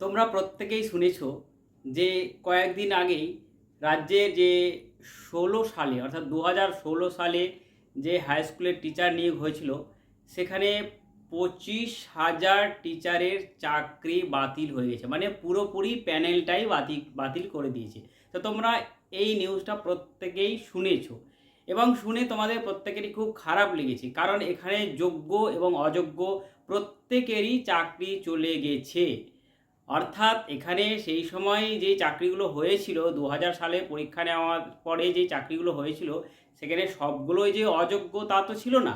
তোমরা প্রত্যেকেই শুনেছ যে কয়েকদিন আগেই রাজ্যে যে ষোলো সালে, অর্থাৎ দু হাজার ষোলো সালে যে হাই স্কুলের টিচার নিয়োগ হয়েছিল, সেখানে পঁচিশ হাজার টিচারের চাকরি বাতিল হয়ে গেছে। মানে পুরোপুরি প্যানেলটাই বাতিল বাতিল করে দিয়েছে। তো তোমরা এই নিউজটা প্রত্যেকেই শুনেছো। এবং শুনে তোমাদের প্রত্যেকেরই খুব খারাপ লেগেছে। কারণ এখানে যোগ্য এবং অযোগ্য প্রত্যেকেরই চাকরি চলে গেছে। অর্থাৎ এখানে সেই সময় যে চাকরিগুলো হয়েছিল দু হাজার সালে পরীক্ষা নেওয়ার পরে যে চাকরিগুলো হয়েছিল, সেখানে সবগুলোই যে অযোগ্য তা তো ছিল না।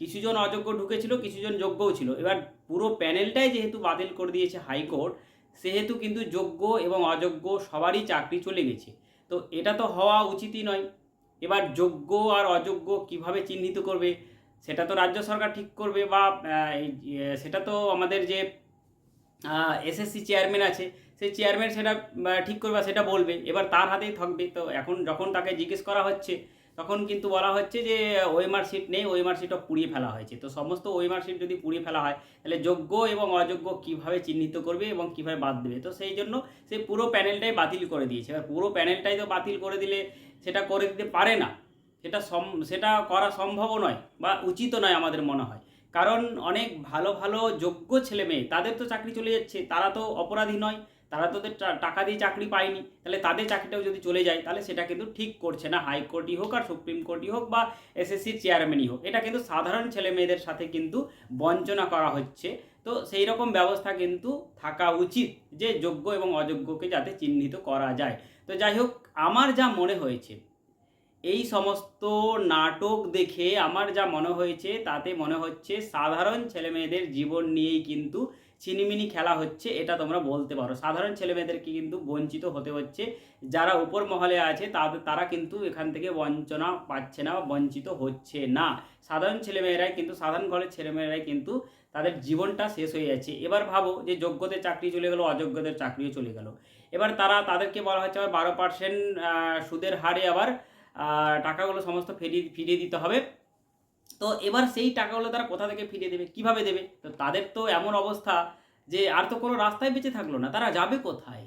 কিছুজন অযোগ্য ঢুকেছিল, কিছুজন যোগ্যও ছিল। এবার পুরো প্যানেলটাই যেহেতু বাতিল করে দিয়েছে হাইকোর্ট, সেহেতু কিন্তু যোগ্য এবং অযোগ্য সবারই চাকরি চলে গেছে। তো এটা তো হওয়া উচিতই নয়। এবার যোগ্য আর অযোগ্য কীভাবে চিহ্নিত করবে, সেটা তো রাজ্য সরকার ঠিক করবে বা সেটা তো আমাদের যে এসএসসি চেয়ারম্যান আছে সেই চেয়ারম্যান সেটা ঠিক করবে সেটা বলবে, এবার তার হাতেই থাকবে। তো এখন যখন তাকে জিজ্ঞেস করা হচ্ছে, তখন কিন্তু বলা হচ্ছে যে, ওয়েমার শিট নেই, ওয়েমার শিটও পুড়িয়ে ফেলা হয়েছে। তো সমস্ত ওয়েমার শিট যদি পুড়িয়ে ফেলা হয়, তাহলে যোগ্য এবং অযোগ্য কীভাবে চিহ্নিত করবে এবং কীভাবে বাদ দেবে? তো সেই জন্য সেই পুরো প্যানেলটাই বাতিল করে দিয়েছে। এবার পুরো প্যানেলটাই তো বাতিল করে দিলে সেটা করে দিতে পারে না। সেটা সম, সেটা করা সম্ভবও নয়, বা উচিতও নয় আমাদের মনে হয়। কারণ অনেক ভালো ভালো, যোগ্য ছেলে মেয়ে, তাদের তো চাকরি চলে যাচ্ছে, তারা তো অপরাধী নয়, তারা তো টাকা দিয়ে চাকরি পায়নি, তাহলে তাদের চাকরিটাও যদি চলে যায়, তাহলে সেটা কিন্তু ঠিক করছে না হাইকোর্টই হোক আর সুপ্রিম কোর্টই হোক বা এসএসসির চেয়ারম্যানই হোক। এটা কিন্তু সাধারণ ছেলে মেয়েদের সাথে কিন্তু বঞ্চনা করা হচ্ছে। তো সেই রকম ব্যবস্থা কিন্তু থাকা উচিত যে যোগ্য এবং অযোগ্যকে যাতে চিহ্নিত করা যায়। তো যাই হোক, আমার যা মনে হয়েছে এই সমস্ত নাটক দেখে আমার যা মনে হয়েছে, তাতে মনে হচ্ছে সাধারণ ছেলেমেয়েদের জীবন নিয়েই কিন্তু চিনিমিনি খেলা হচ্ছে, এটা তোমরা বলতে পারো। সাধারণ ছেলেমেয়েদেরকে কিন্তু বঞ্চিত হতে হচ্ছে। যারা উপর মহলে আছে তারা কিন্তু এখান থেকে বঞ্চনা পাচ্ছে না, বঞ্চিত হচ্ছে না। সাধারণ ছেলেমেয়েরাই কিন্তু, সাধারণ ঘরের ছেলেমেয়েরাই কিন্তু তাদের জীবনটা শেষ হয়ে যাচ্ছে। এবার ভাবো যে যোগ্যদের চাকরি চলে গেলো, অযোগ্যদের চাকরিও চলে গেল। এবার তারা তাদেরকে বলা হচ্ছে আবার বারো পার্সেন্ট সুদের হারে আবার টাকাগুলো সমস্ত ফিরিয়ে ফিরিয়ে দিতে হবে। তো এবার সেই টাকাগুলো তারা কোথা থেকে ফিরিয়ে দেবে, কীভাবে দেবে? তো তাদের তো এমন অবস্থা যে আর তো কোনো রাস্তায় বেঁচে থাকল না, তারা যাবে কোথায়?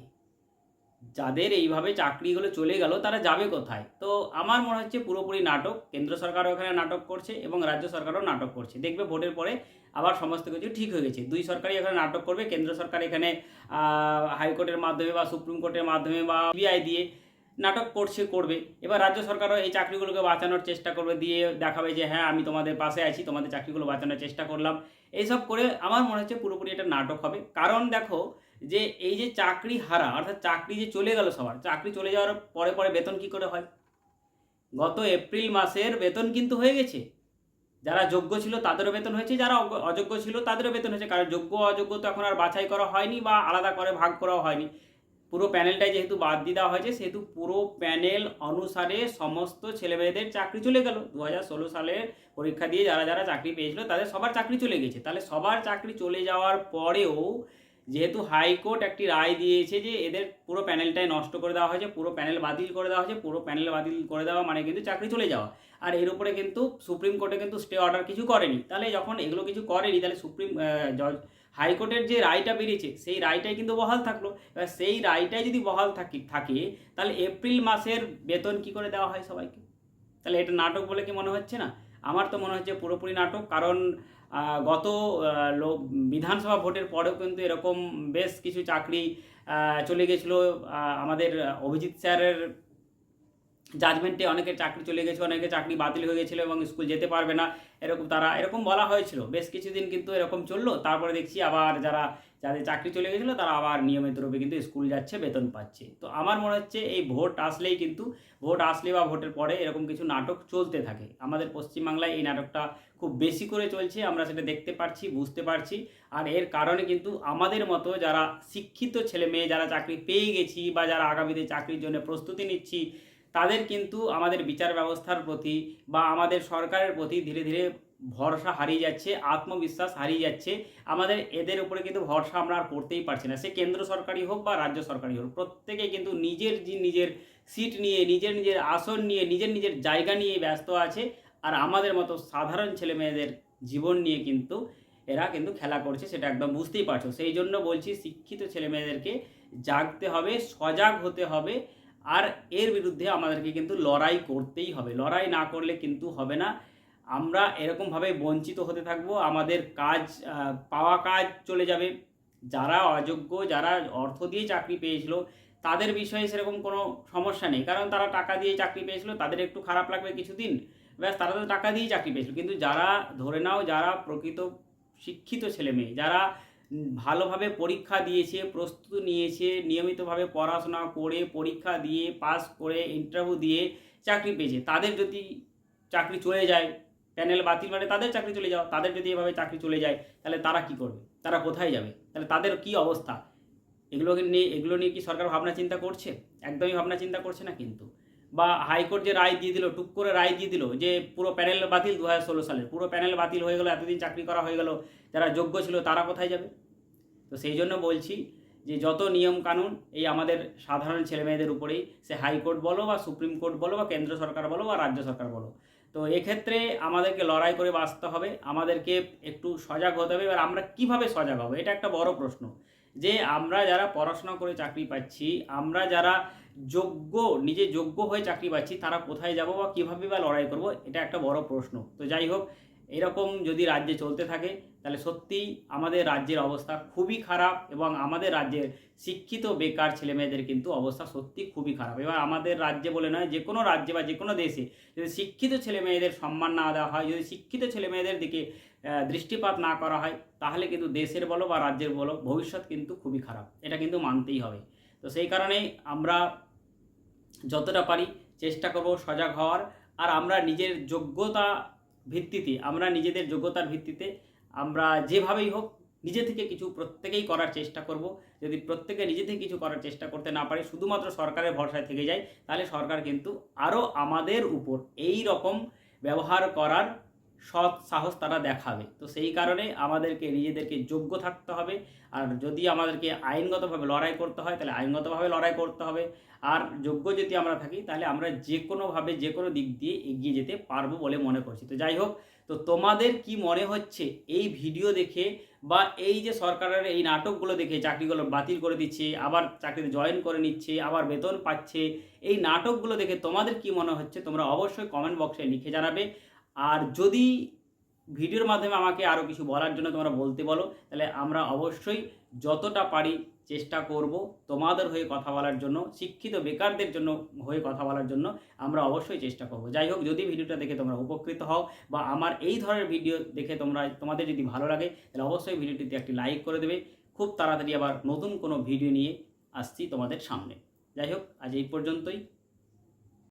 যাদের এইভাবে চাকরিগুলো চলে গেল, তারা যাবে কোথায়? তো আমার মনে হচ্ছে পুরোপুরি নাটক, কেন্দ্র সরকারও এখানে নাটক করছে এবং রাজ্য সরকারও নাটক করছে। দেখবে ভোটের পরে আবার সমস্ত কিছু ঠিক হয়ে গেছে। দুই সরকারই এখানে নাটক করবে, কেন্দ্র সরকার এখানে হাইকোর্টের মাধ্যমে বা সুপ্রিম কোর্টের মাধ্যমে বা সিবিআই দিয়ে নাটক করছে, করবে। এবার রাজ্য সরকারও এই চাকরিগুলোকে বাঁচানোর চেষ্টা করবে, দিয়ে দেখাবে যে হ্যাঁ আমি তোমাদের পাশে আছি, তোমাদের চাকরিগুলো বাঁচানোর চেষ্টা করলাম। এইসব করে আমার মনে হচ্ছে পুরোপুরি এটা নাটক হবে। কারণ দেখো, যে এই যে চাকরি হারা, অর্থাৎ চাকরি যে চলে গেল সবার, চাকরি চলে যাওয়ার পরে পরে বেতন কি করে হয়? গত এপ্রিল মাসের বেতন কিন্তু হয়ে গেছে। যারা যোগ্য ছিল তাদেরও বেতন হয়েছে, যারা অযোগ্য ছিল তাদেরও বেতন হয়েছে। কারণ যোগ্য, অযোগ্য তো এখন আর বাছাই করা হয়নি বা আলাদা করে ভাগ করা হয়নি। পুরো প্যানেলটাই যেহেতু বাদ দিয়ে দেওয়া হয়েছে, সেহেতু পুরো প্যানেল অনুসারে সমস্ত ছেলেমেয়েদের চাকরি চলে গেল। দু হাজার ষোলো সালের পরীক্ষা দিয়ে যারা যারা চাকরি পেয়েছিল, তাদের সবার চাকরি চলে গেছে। তাহলে সবার চাকরি চলে যাওয়ার পরেও যেহেতু হাইকোর্ট একটি রায় দিয়েছে যে এদের পুরো প্যানেলটাই নষ্ট করে দেওয়া হয়েছে, পুরো প্যানেল বাতিল করে দেওয়া হয়েছে, পুরো প্যানেল বাতিল করে দেওয়া মানে কিন্তু চাকরি চলে যাওয়া। আর এর উপরে কিন্তু সুপ্রিম কোর্টে কিন্তু স্টে অর্ডার কিছু করেনি। তাহলে যখন এগুলো কিছু করেনি, তাহলে সুপ্রিম জজ হাইকোর্টের যে রায়টা বেরিয়েছে, সেই রায়টাই কিন্তু বহাল থাকল। এবার সেই রায়টাই যদি বহাল থাকি, থাকে, তাহলে এপ্রিল মাসের বেতন কি করে দেওয়া হয় সবাইকে? তাহলে এটা নাটক বলে কি মনে হচ্ছে না? আমার তো মনে হচ্ছে পুরোপুরি নাটক, কারণ গত লোক, বিধানসভা ভোটের পরেও কিন্তু এরকম বেশ কিছু চাকরি চলে গেছিল আমাদের অভিজিৎ স্যারের জাজমেন্টে অনেকের চাকরি চলে গেছে, অনেকে চাকরি বাতিল হয়ে গেছিল এবং স্কুল যেতে পারবে না, এরকম তারা, এরকম বলা হয়েছিল। বেশ কিছুদিন কিন্তু এরকম চলল, তারপরে দেখছি আবার যারা, যাদের চাকরি চলে গেছিল তারা আবার নিয়মিত রূপে কিন্তু স্কুল যাচ্ছে, বেতন পাচ্ছে। তো আমার মনে হচ্ছে এই ভোট আসলেই কিন্তু, ভোট আসলে বা ভোটের পরে এরকম কিছু নাটক চলতে থাকে। আমাদের পশ্চিমবাংলায় এই নাটকটা খুব বেশি করে চলছে, আমরা সেটা দেখতে পারছি, বুঝতে পারছি। আর এর কারণে কিন্তু আমাদের মতো যারা শিক্ষিত ছেলে মেয়ে, যারা চাকরি পেয়ে গেছি বা যারা আগামীতে চাকরির জন্য প্রস্তুতি নিচ্ছি তাদের কিন্তু আমাদের বিচার ব্যবস্থার প্রতি বা আমাদের সরকারের প্রতি ধীরে ধীরে ভরসা হারিয়ে যাচ্ছে, আত্মবিশ্বাস হারিয়ে যাচ্ছে। আমাদের এদের উপরে কিন্তু ভরসা আমরা আর করতেই পারছি না। সে কেন্দ্র সরকারি হোক বা রাজ্য সরকারি হোক, প্রত্যেকে কিন্তু নিজের নিজের সিট নিয়ে, নিজের নিজের আসন নিয়ে, নিজের নিজের জায়গা নিয়ে ব্যস্ত আছে। আর আমাদের মতো সাধারণ ছেলে মেয়েদের জীবন নিয়ে কিন্তু এরা কিন্তু খেলা করছে, সেটা একদম বুঝতেই পারছ। সেই জন্য বলছি, শিক্ষিত ছেলে মেয়েদেরকে জাগতে হবে, সজাগ হতে হবে। আর এর বিরুদ্ধে আমাদেরকে কিন্তু লড়াই করতেই হবে। লড়াই না করলে কিন্তু হবে না। আমরা এরকমভাবে বঞ্চিত হতে থাকব। আমাদের কাজ পাওয়া কাজ চলে যাবে। যারা অযোগ্য, যারা অর্থ দিয়ে চাকরি পেয়েছিল, তাদের বিষয়ে সেরকম কোনো সমস্যা নেই। কারণ তারা টাকা দিয়ে চাকরি পেয়েছিল, তাদের একটু খারাপ লাগবে কিছুদিন। ব্যাস, তারা তো টাকা দিয়েই চাকরি পেয়েছিল। কিন্তু যারা, ধরে নাও, যারা প্রকৃত শিক্ষিত ছেলে মেয়ে যারা ভালোভাবে পরীক্ষা দিয়েছে, প্রস্তুতি নিয়েছে, নিয়মিতভাবে পড়াশোনা করে, পরীক্ষা দিয়ে, পাস করে ইন্টারভিউ দিয়ে চাকরি পেয়েছে। তাদের যদি চাকরি চলে যায় প্যানেল বাতিল মানে তাদের চাকরি চলে যাও, তাদের যদি এভাবে চাকরি চলে যায়, তাহলে তারা কি করবে? তারা কোথায় যাবে? তাহলে তাদের কি অবস্থা? এগুলোকে নিয়ে, এগুলো নিয়ে কি সরকার ভাবনা চিন্তা করছে? একদমই ভাবনা চিন্তা করছে না কিন্তু। বা হাইকোর্ট যে রায় দিয়ে দিল, টুক করে রায় দিয়ে দিল, যে পুরো প্যানেল বাতিল দু হাজার ষোলো সালের, পুরো প্যানেল বাতিল হয়ে গেলো, এতদিন চাকরি করা হয়ে গেল, যারা যোগ্য ছিল তারা কোথায় যাবে? তো সেই জন্য বলছি যে যত নিয়ম কানুন, এই আমাদের সাধারণ ছেলেমেয়েদের উপরেই, সে হাইকোর্ট বলো বা সুপ্রিম কোর্ট বলো বা কেন্দ্র সরকার বলো বা রাজ্য সরকার বলো। তো এক্ষেত্রে আমাদেরকে লড়াই করে বাঁচতে হবে, আমাদেরকে একটু সজাগ হতে হবে। এবার আমরা কীভাবে সজাগ হব? এটা একটা বড় প্রশ্ন। যে আমরা যারা পড়াশোনা করে চাকরি পাচ্ছি, আমরা যারা যোগ্য, নিজে যোগ্য হয়ে চাকরি পাচ্ছি, তারা কোথায় যাব বা কীভাবে বা লড়াই করব? এটা একটা বড় প্রশ্ন। তো যাই হোক এরকম যদি রাজ্যে চলতে থাকে, তাহলে সত্যিই আমাদের রাজ্যের অবস্থা খুবই খারাপ এবং আমাদের রাজ্যের শিক্ষিত বেকার ছেলেমেয়েদের কিন্তু অবস্থা সত্যি খুবই খারাপ। এবার আমাদের রাজ্যে বলে নয়, যে কোনো রাজ্যে বা যে কোনো দেশে যদি শিক্ষিত ছেলেমেয়েদের সম্মান না দেওয়া হয়, যদি শিক্ষিত ছেলেমেয়েদের দিকে দৃষ্টিপাত না করা হয়, তাহলে কিন্তু দেশের বলো বা রাজ্যের বলো ভবিষ্যৎ কিন্তু খুবই খারাপ। এটা কিন্তু মানতেই হবে। তো সেই কারণেই আমরা যতটা পারি চেষ্টা করব সজাগ হওয়ার, আর আমরা নিজের যোগ্যতা ভিত্তিতে, আমরা নিজেদের যোগ্যতার ভিত্তিতে, আমরা যেভাবেই হোক নিজে থেকে কিছু প্রত্যেকেই করার চেষ্টা করব। যদি প্রত্যেকে নিজে থেকে কিছু করার চেষ্টা করতে না পারে, শুধুমাত্র সরকারের ভরসায় থেকে যায়, তাহলে সরকার কিন্তু আরও আমাদের উপর এই রকম ব্যবহার করার সৎ সাহস তারা দেখাবে। তো সেই কারণে আমাদেরকে, নিজেদেরকে যোগ্য থাকতে হবে। আর যদি আমাদেরকে আইনগতভাবে লড়াই করতে হয়, তাহলে আইনগতভাবে লড়াই করতে হবে। আর যোগ্য যদি আমরা থাকি, তাহলে আমরা যে কোনোভাবে যে কোনো দিক দিয়ে এগিয়ে যেতে পারব বলে মনে করছি। তো যাই হোক, তো তোমাদের কি মনে হচ্ছে এই ভিডিও দেখে বা এই যে সরকারের এই নাটকগুলো দেখে চাকরিগুলো বাতিল করে দিচ্ছে, আবার চাকরিতে জয়েন করে নিচ্ছে, আবার বেতন পাচ্ছে, এই নাটকগুলো দেখে তোমাদের কি মনে হচ্ছে? তোমরা অবশ্যই কমেন্ট বক্সে লিখে জানাবে। আর যদি ভিডিওর মাধ্যমে আমাকে আরও কিছু বলার জন্য তোমরা বলতে বলো, তাহলে আমরা অবশ্যই যতটা পারি চেষ্টা করব তোমাদের হয়ে কথা বলার জন্য, শিক্ষিত বেকারদের জন্য হয়ে কথা বলার জন্য আমরা অবশ্যই চেষ্টা করব। যাই হোক, যদি ভিডিওটা দেখে তোমরা উপকৃত হও বা আমার এই ধরনের ভিডিও দেখে তোমরা, তোমাদের যদি ভালো লাগে, তাহলে অবশ্যই ভিডিওটিতে একটি লাইক করে দেবে। খুব তাড়াতাড়ি আবার নতুন কোনো ভিডিও নিয়ে আসছি তোমাদের সামনে। যাই হোক, আজ এই পর্যন্তই।